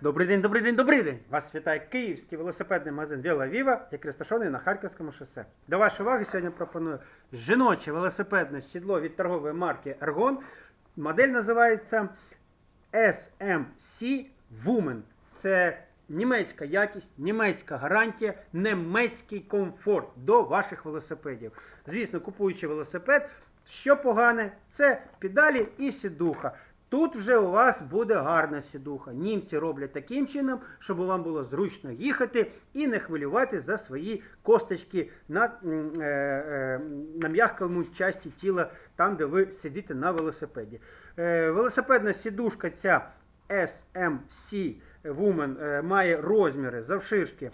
Добрий день, добрий день, добрий день! Вас вітає київський велосипедний магазин Віла Віва, який розташований на Харківському шосе. До вашої уваги сьогодні пропоную жіноче велосипедне сідло від торгової марки Ergon. Модель називається SMC Woman. Це німецька якість, німецька гарантія, німецький комфорт до ваших велосипедів. Звісно, купуючи велосипед, що погане, це педалі і сідуха. Тут вже у вас буде гарна сідуха. Німці роблять таким чином, щоб вам було зручно їхати і не хвилювати за свої косточки на, е, е, на м'якому часті тіла, там, де ви сидите на велосипеді. Е, велосипедна сідушка ця SMC Woman має розміри завширшки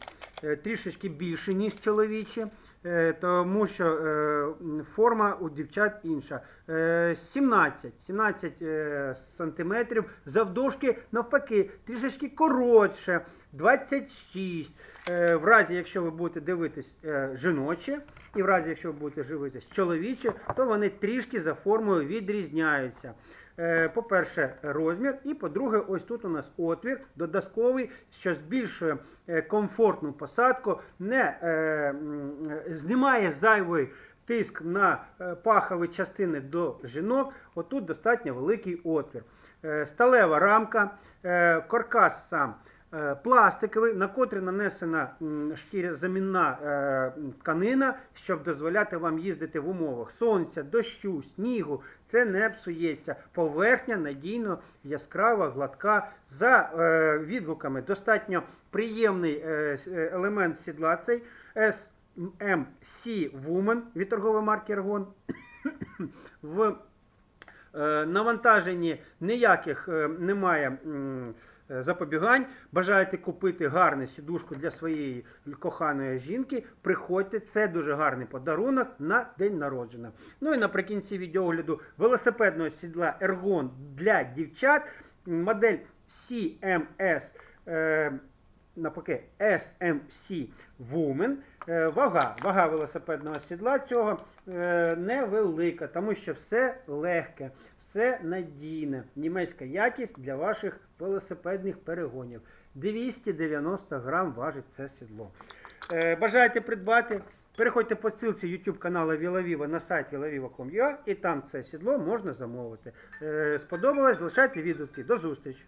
трішечки більше, ніж чоловічі. Е, тому що е, форма у дівчат інша. Е, 17, 17 е, сантиметрів, завдовжки навпаки, трішечки коротше, 26. Е, в разі, якщо ви будете дивитись жіночі, і в разі, якщо ви будете дивитись чоловічі, то вони трішки за формою відрізняються. Е, По-перше, розмір, і по-друге, ось тут у нас отвір додатковий, що збільшує е, комфортну посадку, не е, знімає зайвий тиск на пахові частини до жінок. Отут достатньо великий отвір. Сталева рамка, каркас сам. Е, Пластиковий, на котрий нанесена м, шкірозамінна е, тканина, щоб дозволяти вам їздити в умовах сонця, дощу, снігу. Це не псується. Поверхня надійно яскрава, гладка. За е, відгуками достатньо приємний елемент сідла цей SMC Woman від торгової марки Ergon. В навантаженні ніяких немає запобігань. Бажаєте купити гарну сідушку для своєї коханої жінки, приходьте, це дуже гарний подарунок на день народження. Ну і наприкінці відеогляду велосипедного сідла Ergon для дівчат, модель CMS. Навпаки SMC Woman. Е, Вага, вага велосипедного сідла цього е, невелика, тому що все легке, все надійне. Німецька якість для ваших велосипедних перегонів. 290 грам важить це сідло. Е, Бажаєте придбати? Переходьте по ссылці YouTube каналу Вілавіва на сайт vilaviva.com.ua і там це сідло можна замовити. Сподобалось? Залишайте відгуки. До зустрічі!